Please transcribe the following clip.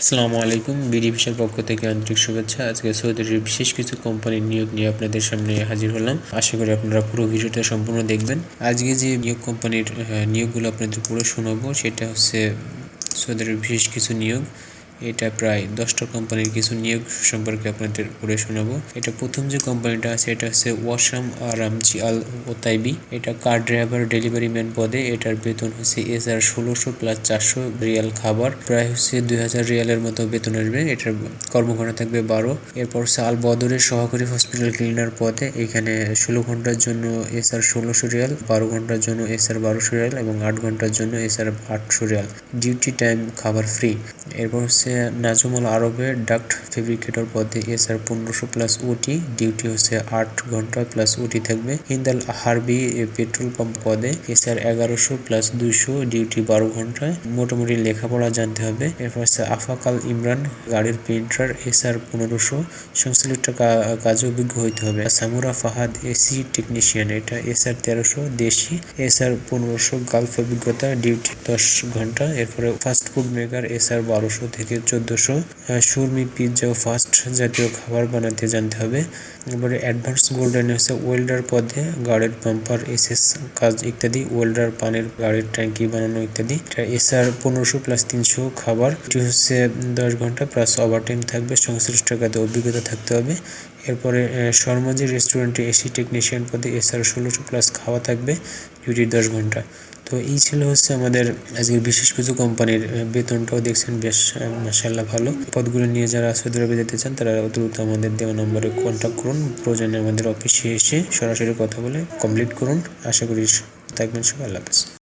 আসসালামু আলাইকুম, বিডি ভিসার পক্ষ থেকে আন্তরিক শুভেচ্ছা। আজকে সৌদি আরবের বিশেষ কিছু কোম্পানির নিয়োগ নিয়ে আপনাদের সামনে হাজির হলাম। আশা করি আপনারা পুরো ভিডিওটা সম্পূর্ণ দেখবেন। আজকে যে নিয়োগ কোম্পানির নিয়োগগুলো আপনাদের পুরো শোনাবো, সেটা হচ্ছে সৌদি আরবের বিশেষ কিছু নিয়োগ। এটা প্রায় দশটা কোম্পানির কিছু নিয়োগ সম্পর্কে আপনাদের পড়ে শোনাবো। এটা প্রথম যে কোম্পানিটা আছে, এটা হচ্ছে ওয়াসাম আরামজি আল ওতাইবি। এটা কার ড্রাইভার, ডেলিভারি ম্যান পদে। এটার বেতন হচ্ছে এস আর ষোলোশো প্লাস চারশো রিয়াল খাবার। প্রায় হচ্ছে দুই হাজার রিয়ালের মতো বেতন আসবে। এটার কর্মঘণ্টা থাকবে বারো। এরপর হচ্ছে আল বদরের সহকারী হসপিটাল ক্লিনার পদে। এখানে ষোলো ঘণ্টার জন্য এস আর ষোলোশো রিয়াল, বারো ঘণ্টার জন্য এস আর বারোশো রিয়াল এবং আট ঘণ্টার জন্য এস আর আটশো রিয়াল। ডিউটি টাইম খাবার ফ্রি। এরপর হচ্ছে নাজমুল আরবের ডাক্ট ফেব্রিকেটর পদে। এস আর পনেরোশো প্লাস ওটি, ডিউটি হচ্ছে আট ঘণ্টা প্লাস ওটি থাকবে। হিন্দাল হারবি পেট্রোল পাম্প পদে এস আর এগারোশো প্লাস দুইশো, ডিউটি বারো ঘন্টায় মোটামুটি লেখাপড়া জানতে হবে। এরপর হচ্ছে আফাকাল ইমরান গাড়ির প্রিন্টার এস আর পনেরোশো। সংশ্লিষ্ট কাজে অভিজ্ঞ হইতে হবে। সামুরা ফাহাদ এসি টেকনিশিয়ান, এটা এস আর তেরোশো দেশি। এস আর পনেরোশো গালফ অভিজ্ঞতা, ডিউটি দশ ঘণ্টা। এরপরে fast food maker S R বারোশো থেকে চোদ্দশো সুরমি পিৎজা ও ফাস্ট জাতীয় খাবার বানাতে জানতে হবে। এবারে অ্যাডভান্স গোল্ডেন হচ্ছে ওয়েল্ডার পদে গাড়ির বাম্পার এসএস কাজ ইত্যাদি ওয়েল্ডার পানের গাড়ির ট্যাঙ্কি বানানো ইত্যাদি। এস আর পনেরোশো প্লাস তিনশো খাবার। এটি হচ্ছে দশ ঘণ্টা প্লাস ওভারটাইম থাকবে, সংশ্লিষ্ট কাজে অভিজ্ঞতা থাকতে হবে। এরপরে শর্মাজি রেস্টুরেন্টে এসি টেকনিশিয়ান পদে এস আর ষোলোশো প্লাস খাওয়া থাকবে ডিউটি দশ ঘণ্টা। তো এই ছিল হচ্ছে আমাদের আজকের বিশেষ কিছু কোম্পানির বেতনটাও দেখছেন বেশ মাসাল্লাহ ভালো। পদগুলো নিয়ে যারা সৌদি আরবে যেতে চান, তারা দ্রুত আমাদের দেওয়া নম্বরে কন্ট্যাক্ট করুন। প্রয়োজনে আমাদের অফিসে এসে সরাসরি কথা বলে কমপ্লিট করুন। আশা করি থাকবেন সবাই, আল্লাহ হাফেজ।